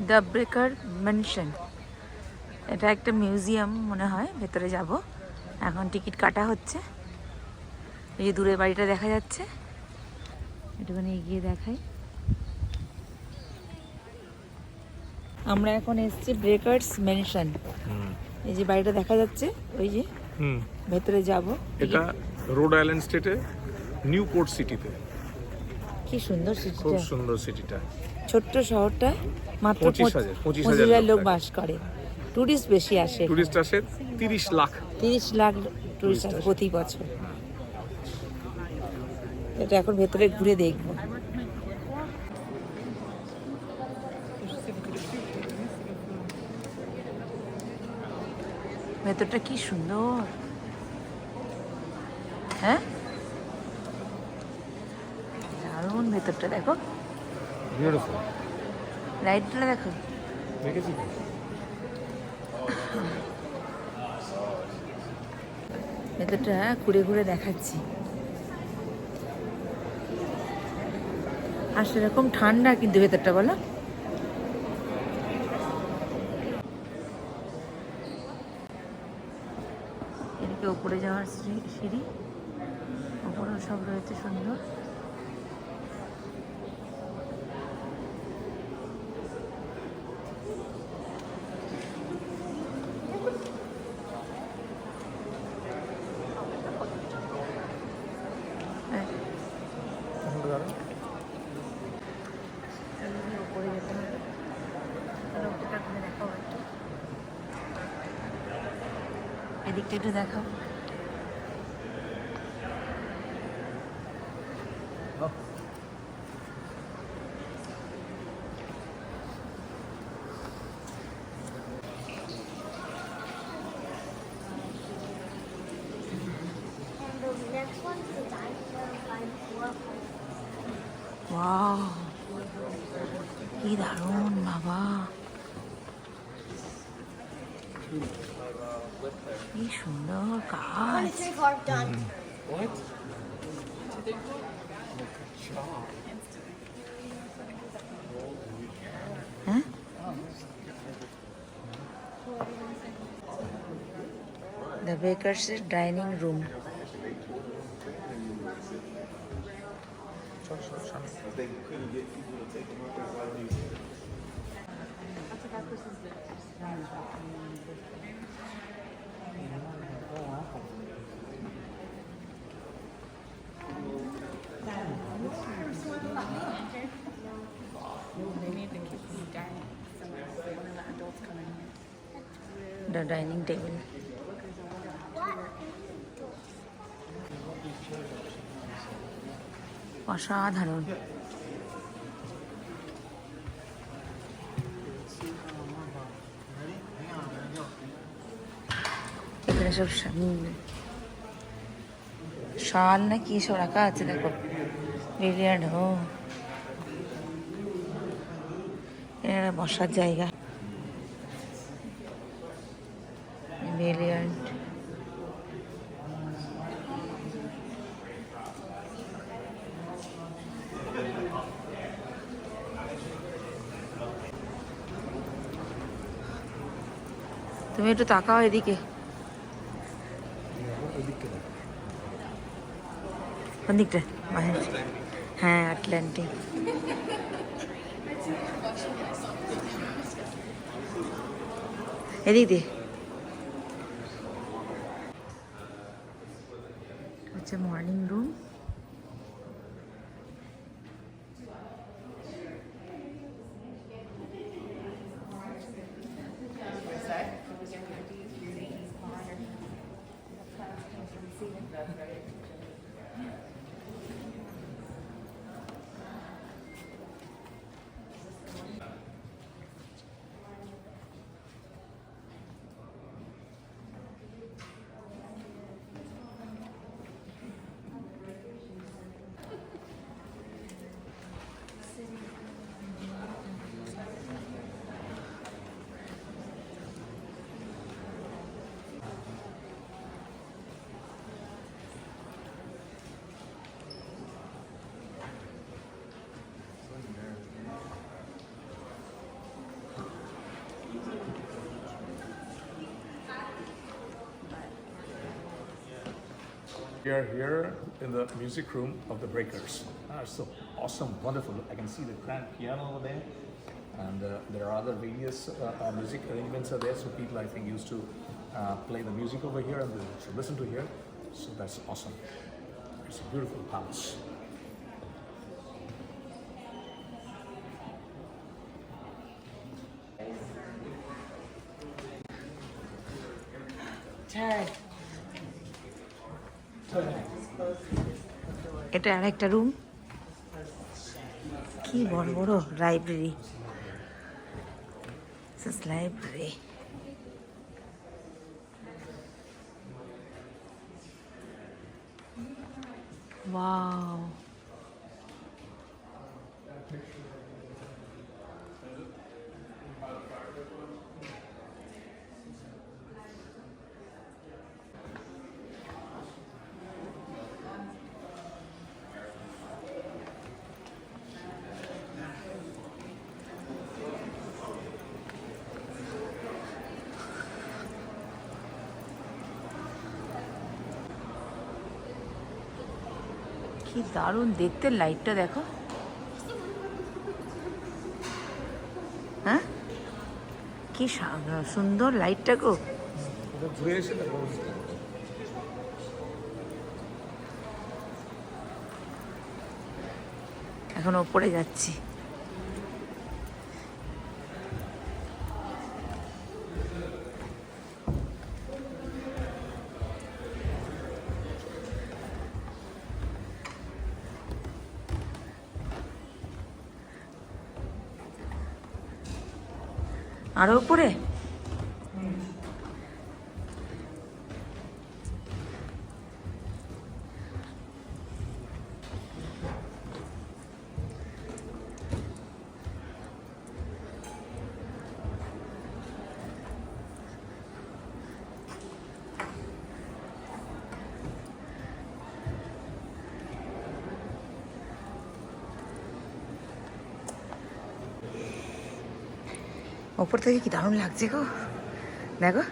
The breaker mention. এটা একটা museum মনে হয় ভেতরে যাব। এখন টিকিট কাটা হচ্ছে। এই যে দূরে বাড়িটা দেখা যাচ্ছে। একটুখানি এগিয়ে দেখাই। আমরা এখন এসেছি ব্রেকার্স মেনশন। এই যে বাড়িটা দেখা যাচ্ছে ওই যে হুম। ভেতরে যাব। এটা রোড আইল্যান্ড স্টেটে নিউ পোর্ট সিটিতে। কি সুন্দর খুব সিটিটা সুন্দর সিটিটা। ছোট্ট শহরটা মাত্র পঁচিশ হাজার, লোক বাস করে। টুরিস্ট বেশি আসে। টুরিস্ট আসে তিরিশ লাখ। তিরিশ লাখ টুরিস্ট আসে। প্রতি বছর। এটা এখন ভেতরে ঘুরে দেখব। ভেতরটা কি সুন্দর। হ্যাঁ? দারুণ ভেতরটা দেখো। বিউটিফুল লাইটটা দেখো। দেখেছি ভেতরটা ঘুরে ঘুরে দেখাচ্ছি। আর সেরকম ঠান্ডা কিন্তু ভেতরটা বলো। এদিকে উপরে যাওয়ার সিঁড়ি- সিঁড়ি। ওপরেও সব রয়েছে সুন্দর হ্যাঁ উপরে যেতে তাহলে ওটা ঘুরে দেখাও একটু এদিকটা একটু দেখাও। The Breakers dining room the dining table অসাধারণ। সব শাল না কি সব রাখা আছে দেখো। এটা বসার জায়গা ব্রিলিয়ান্ট তুমি একটু তাকাও এদিকে। দিকটা? হ্যাঁ আটলান্টিক। এদিক দিয়ে। We are here in the music room of the Breakers. Ah, so awesome, wonderful. I can see the grand piano over there, and uh, there are other various uh, uh, music arrangements are there. So people, I think, used to uh, play the music over here and listen to here. So that's awesome. It's a beautiful palace. এটা আর একটা room কি বড় বড় library library wow কি দারুণ দেখতে লাইটটা দেখো। হ্যাঁ? কি সুন্দর লাইটটা গো। এখন ওপরে যাচ্ছি। আরও উপরে? ওপর থেকে কি দারুণ লাগছে গো দেখো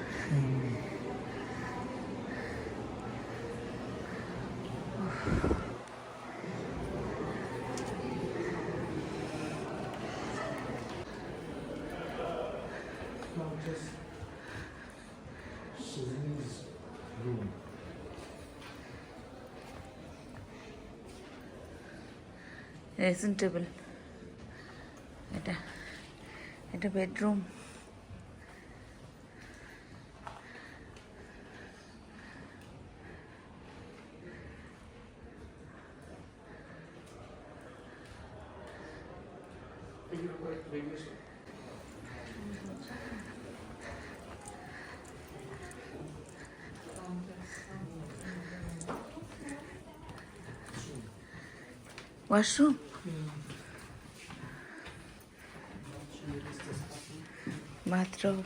ড্রেসিং টেবিল এটা এটা বেডরুম ওয়াশরুম বাথরুম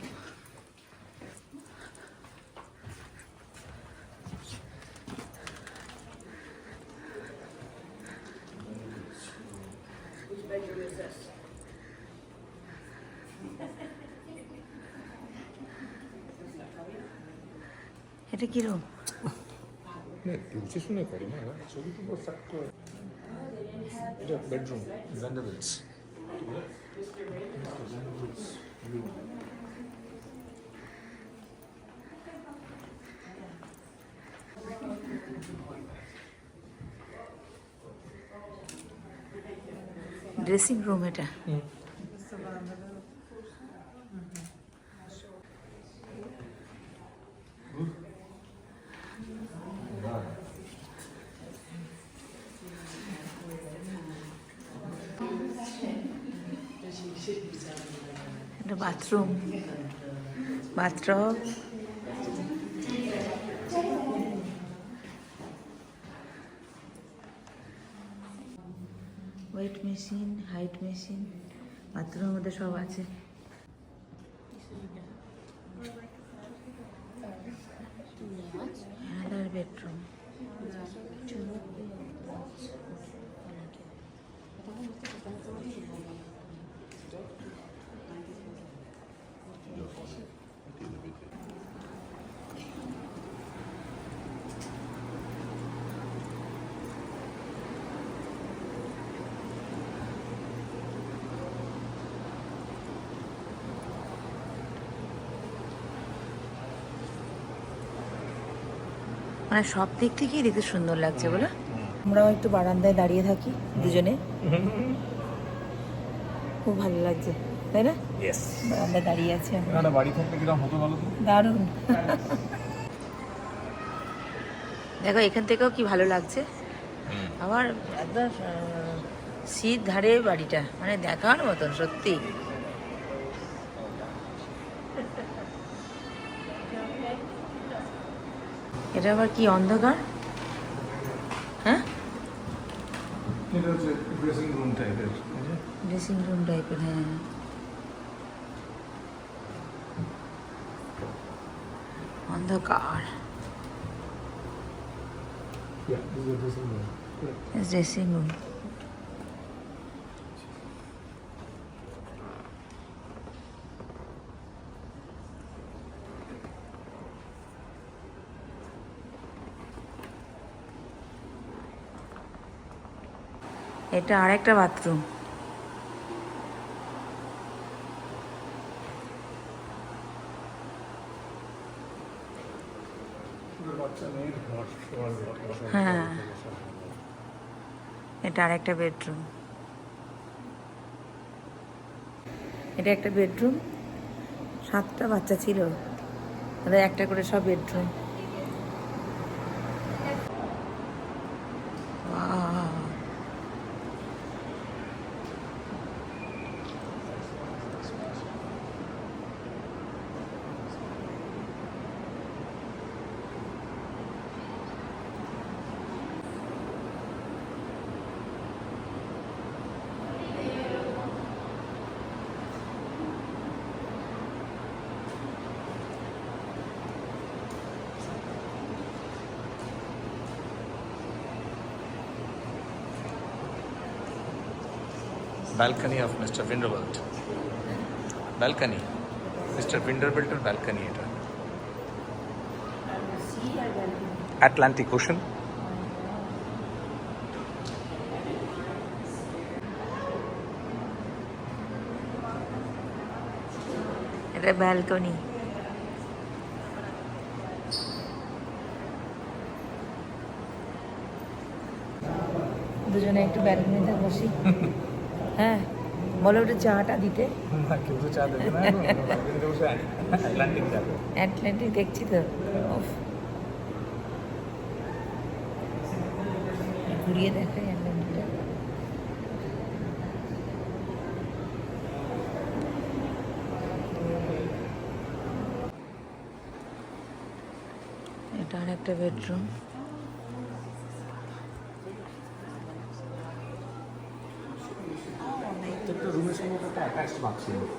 এটা কি room 네, 루치순에 거리나 저기도 뭐 싹고 이제 bedroom, vanderbilts. Dressing room এটা। Bathroom bathroom weight machine height machine বাথরুমের মধ্যে সব আছে অ্যানাদার বেডরুম মানে সব দিক থেকেই দেখতে সুন্দর লাগছে বলো। আমরাও একটু বারান্দায় দাঁড়িয়ে থাকি দুজনে। খুব ভালো লাগছে তাই না? বারান্দায় দাঁড়িয়ে আছি আমরা। বাড়ি থাকলে কীরকম হতো বলো দারুণ। দেখো এখান থেকেও কি ভালো লাগছে? আবার একদম শীত ধারে বাড়িটা মানে দেখার মতন সত্যি। এটা আবার কি অন্ধকার হ্যাঁ এটা হচ্ছে ড্রেসিং রুম টাইপের ড্রেসিং রুম টাইপের হ্যাঁ। অন্ধকার Yeah, this is a dressing room. Dressing room এটা আর একটা বাথরুম। হ্যাঁ। এটা আরেকটা বেডরুম। এটা একটা বেডরুম। সাতটা বাচ্চা ছিল। একটা করে সব bedroom. Balcony of Mr. Vinderbilt. Balcony. Mr. Vinderbilt এর balcony এটা Atlantic Ocean. এটা ব্যালকনি দুজনে একটু ব্যালকনিতে বসি হ্যাঁ বলো একটু চাটা দিতে। অ্যাটলান্টিক দেখছি তো। ঘুরিয়ে দেখাই অ্যাটলান্টিকটা এটা আর একটা বেডরুম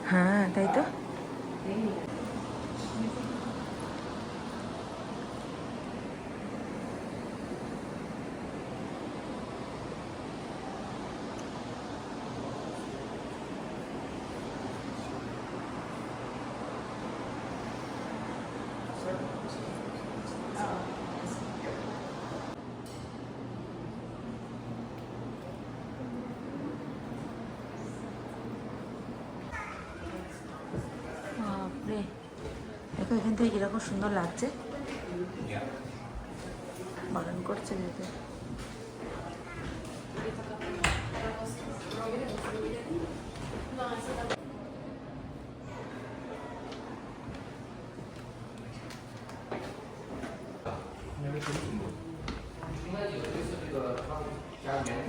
হ্যাঁ তাই তো? দেখো এখান থেকে কীরকম সুন্দর লাগছে। বাগান করছে যেতে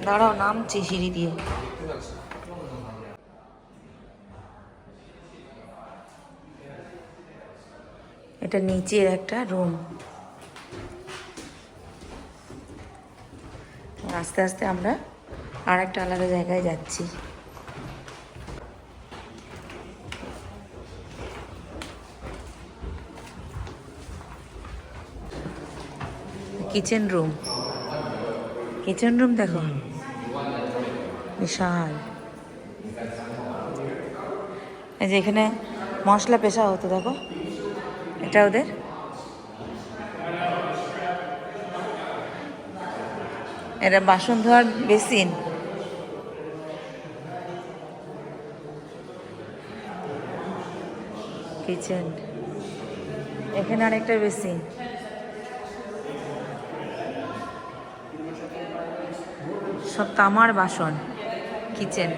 দাঁড়াও নামছি সিঁড়ি দিয়ে। এটা নিচের একটা রুম আস্তে আস্তে আমরা আর একটা আলাদা জায়গায় যাচ্ছি। কিচেন রুম কিচেন রুম দেখো। বিশাল। এই যে এখানে মশলা পেশা হতো, দেখো। ব্যাগটা ওদের? এটা বাসন ধোয়ার বেসিন। কিচেন। এখানে আরেকটা বেসিন। সব তামার বাসন কিচেন।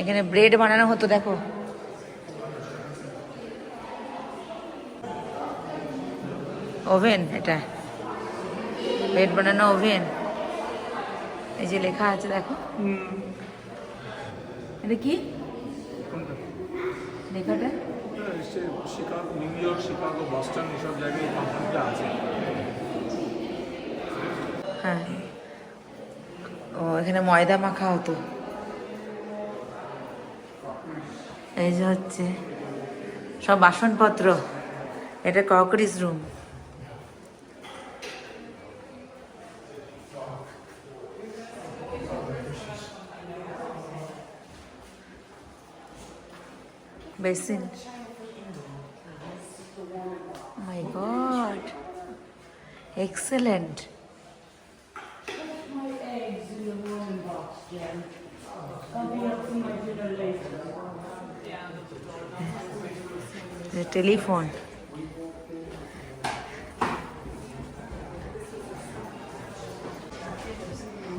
এখানে ব্রেড বানানো হতো, দেখো। ওভেন এটা। ব্রেড বানানো ওভেন। এই যে লেখা আছে, দেখো। এটা কি? লেখাটা? হ্যাঁ। ও, এখানে ময়দা মাখা হতো। এই যে হচ্ছে সব বাসনপত্র এটা crockeries room basin. My God excellent telephone.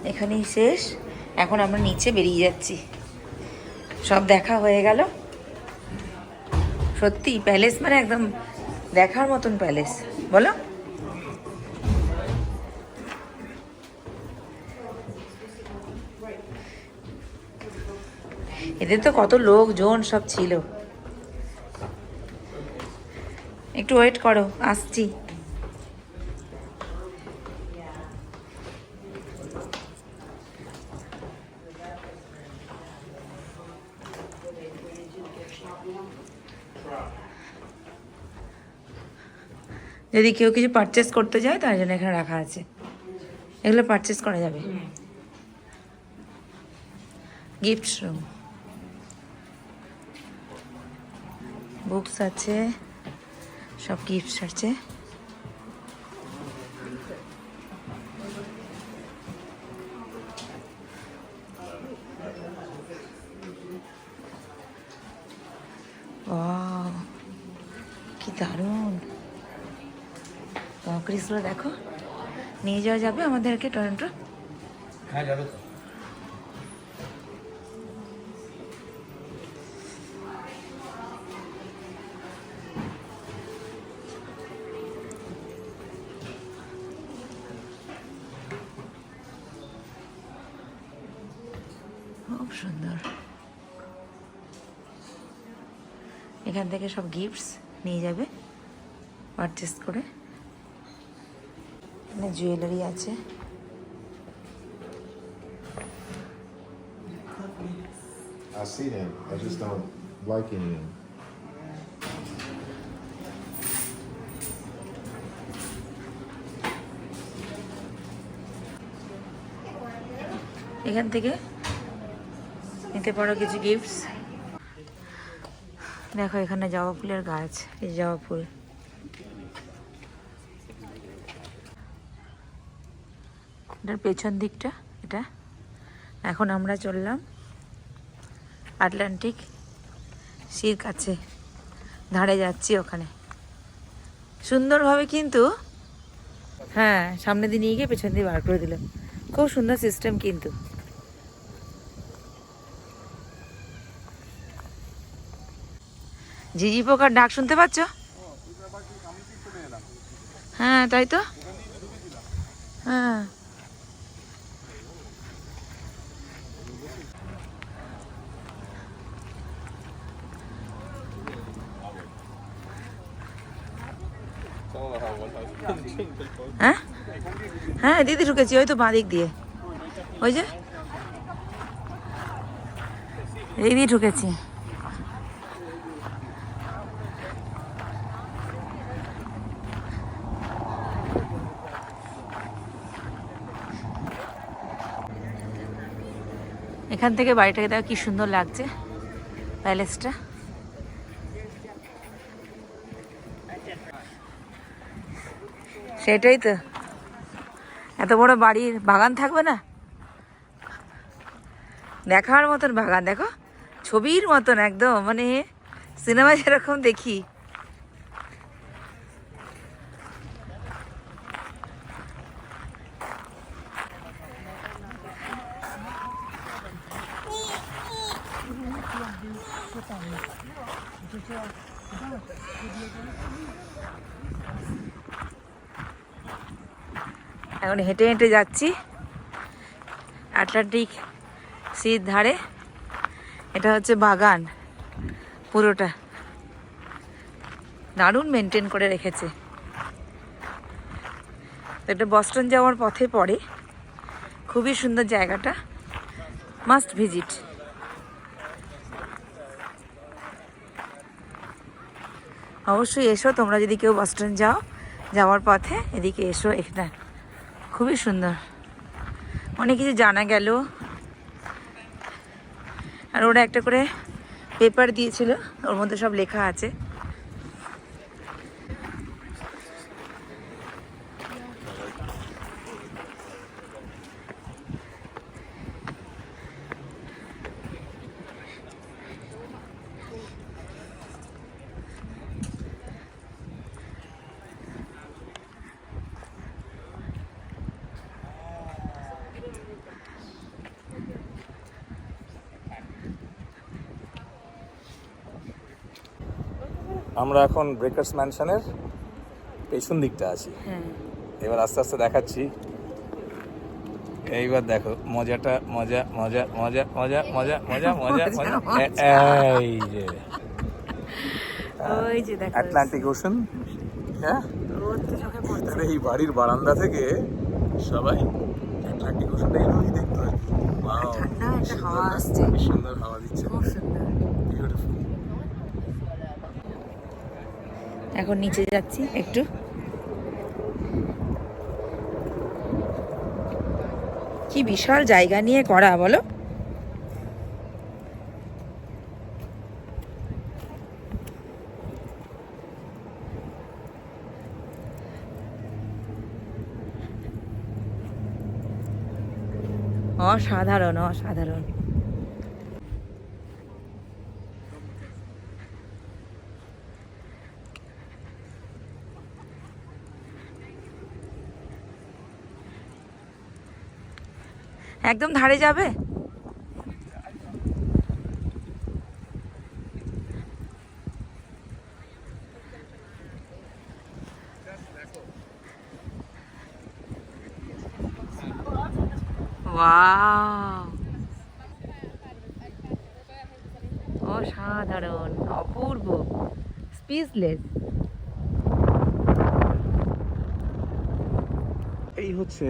এখানেই শেষ। এখন আমরা নিচে বেরিয়ে যাচ্ছি। সব দেখা হয়ে গেল। সত্যি প্যালেস মানে একদম দেখার মতন প্যালেস বলো। এদের তো কত লোকজন সব ছিল। একটু ওয়েট করো, আসছি। যদি কেউ কিছু পারচেস করতে যায়, তার জন্য এখানে রাখা আছে। এগুলো পারচেস করা যাবে। গিফট রুম বুকস আছে। সব গিফটস আছে কি দারুণ। ক্রিসগুলো দেখো। নিয়ে যাওয়া যাবে আমাদেরকে টরেন্টো? হ্যাঁ যাবে তো। এখান থেকে সব গিফটস নিয়ে যাবে পারচেস করে এখানে জুয়েলারি আছে I see them. I just don't like any of them. এখান থেকে নিতে পারো কিছু গিফটস দেখো, এখানে জবা ফুলের গাছ, এই জবা ফুল। এটার পেছন দিকটা, এটা। এখন আমরা চললাম আটলান্টিক সির কাছে, ধারে যাচ্ছি ওখানে। সুন্দরভাবে কিন্তু হ্যাঁ সামনে দিয়ে নিয়ে গিয়ে পেছন দিয়ে বার করে দিল খুব সুন্দর সিস্টেম কিন্তু। ঝিঝি পোকার ডাক শুনতে পাচ্ছ? হ্যাঁ তাই তো? হ্যাঁ। হ্যাঁ? হ্যাঁ দিদি ঢুকেছি, ওই তো বাঁ দিক দিয়ে। ওই যে? দিয়ে ঢুকেছি। এখান থেকে বাড়িটাকে দেখো কি সুন্দর লাগছে, প্যালেসটা। সেটাই তো। এত বড় বাড়ির বাগান থাকবে না? দেখার মতন বাগান, দেখো, ছবির মতন একদম মানে সিনেমা যেরকম দেখি। এখন হেঁটে হেঁটে যাচ্ছি। আটলান্টিক সির ধারে। এটা হচ্ছে বাগান, পুরোটা। দারুণ মেনটেন করে রেখেছে। এটা বস্টন যাওয়ার পথে পড়ে। খুবই সুন্দর জায়গাটা। মাস্ট ভিজিট অবশ্যই এসো, তোমরা যদি কেউ বাস স্ট্যান্ড যাও, যাওয়ার পথে এদিকে এসো এখানে। খুবই সুন্দর। অনেক কিছু জানা গেল। আর ওরা একটা করে পেপার দিয়েছিল, ওর মধ্যে সব লেখা আছে। আমরা এখন ব্রেকার্স ম্যানশনের পেছন দিকটা আছি। হ্যাঁ। এবার আস্তে আস্তে দেখাচ্ছি। এইবার দেখো মজাটা মজা মজা মজা মজা মজা মজা মজা মজা এই যে। ওই যে দেখো। আটলান্টিক ওশন হ্যাঁ? এই বাড়ির বারান্দা থেকে সবাই আটলান্টিক ওশনটা এভাবেই দেখতে Wow, ঠান্ডা একটা হাওয়া আসছে। সুন্দর হাওয়া দিচ্ছে খুব সুন্দর বিউটিফুল এখন নিচে যাচ্ছি একটু। কি বিশাল জায়গা নিয়ে করা বলো। অসাধারণ অসাধারণ। একদম ধারে যাবে? অসাধারণ অপূর্ব স্পিচলেস এই হচ্ছে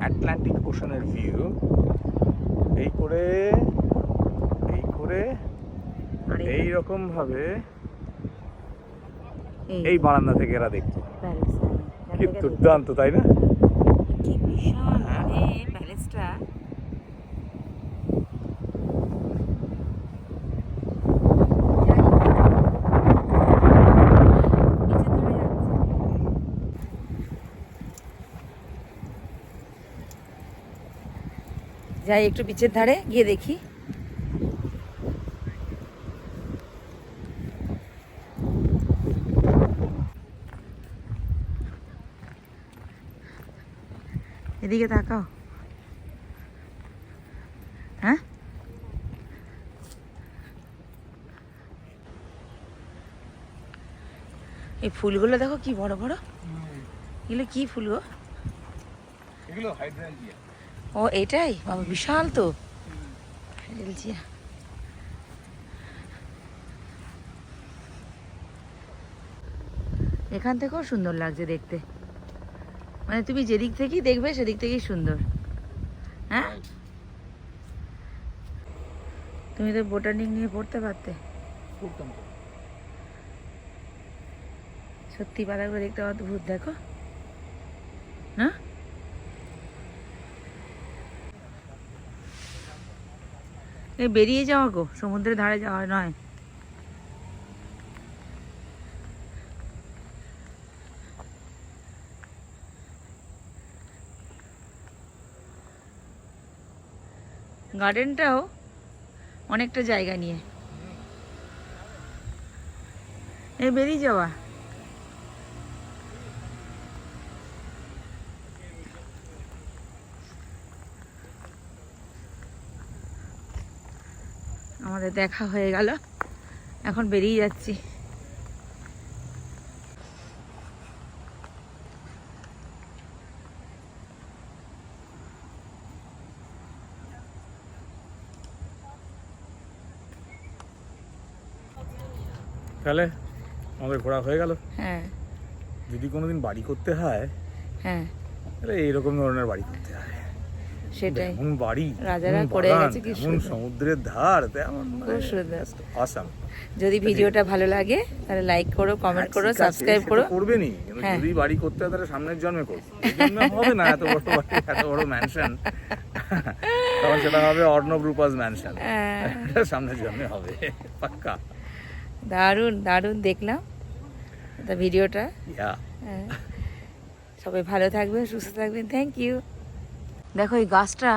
আটলান্টিক ওশানের ভিউ এই করে এই করে এই রকম ভাবে এই বারান্দা থেকে এরা দেখতো কি দুর্দান্ত তাই না? কি বিশাল মানে প্যালেসটা যাই একটু বিচের ধারে গিয়ে দেখি। এদিকে তাকাও। হ্যাঁ? এই ফুলগুলো দেখো কি বড় বড়। এগুলো কি ফুল গো? এগুলো হাইড্রাঞ্জিয়া ও এটাই? বাবা বিশাল তো। এখান থেকেও সুন্দর লাগছে দেখতে। মানে তুমি যেদিক থেকেই দেখবে সেদিক থেকেই সুন্দর। হ্যাঁ? তুমি তো বোটানিক নিয়ে পড়তে পারতে। সত্যি পাতাগুলো দেখতে অদ্ভুত দেখো। না? বেরিয়ে যাওয়া গো সমুদ্রের ধারে যাওয়া নয়। গার্ডেনটাও অনেকটা জায়গা নিয়ে। এ বেরিয়ে যাওয়া। আমাদের দেখা হয়ে গেল। এখন বেরিয়ে যাচ্ছি। তাহলে আমাদের ঘোরা হয়ে গেল। হ্যাঁ। যদি কোনোদিন বাড়ি করতে হয় হ্যাঁ। তাহলে এইরকম ধরনের বাড়ি করতে হয়। সেটাই। বাড়ি রাজারা করে গেছে কি সমুদ্রের ধার আসাম যদি ভিডিওটা ভালো লাগে তাহলে লাইক করো কমেন্ট করো সাবস্ক্রাইব করো। করবে নি কিন্তু হ্যাঁ। যদি বাড়ি করতে হয় তাহলে সামনের জন্মে করবে। হবে না এত বড় বাড়ি এত বড় ম্যানশন তখন সেটা হবে অর্ণব রূপাস ম্যানশন হ্যাঁ, সামনের জন্মে হবে পাক্কা। দারুণ দারুণ দেখলাম ভিডিওটা। হ্যাঁ। সবাই ভালো থাকবে সুস্থ থাকবেন। থ্যাংক ইউ দেখো এই গাছটা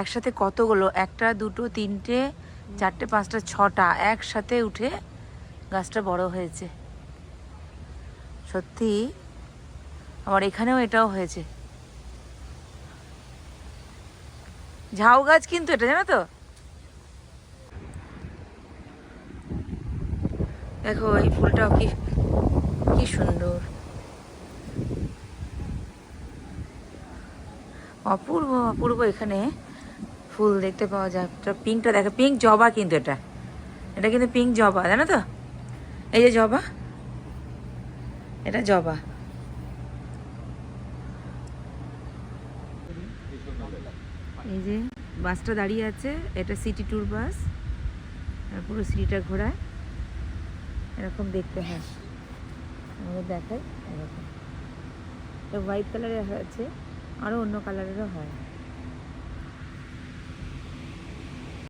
একসাথে কতগুলো? একটা দুটো তিনটে চারটে পাঁচটা ছটা একসাথে উঠে গাছটা বড় হয়েছে। সত্যি? আমার এখানেও এটাও হয়েছে। ঝাউ গাছ কিন্তু এটা জানো তো? দেখো এই ফুলটাও কি কি সুন্দর। অপূর্ব অপূর্ব এখানে ফুল দেখতে পাওয়া যায়। পিঙ্কটা দেখো, পিঙ্ক জবা কিন্তু এটা। এটা কিন্তু পিঙ্ক জবা, জানো তো? এই যে জবা, এটা জবা। এই যে বাসটা দাঁড়িয়ে আছে, এটা সিটি ট্যুর বাস। পুরো সিটিটা ঘোরায়। এরকম দেখতে হয়। আমাদের দেখায়, এরকম। হোয়াইট কালারের আছে। আরও অন্য কালারেরও হয়।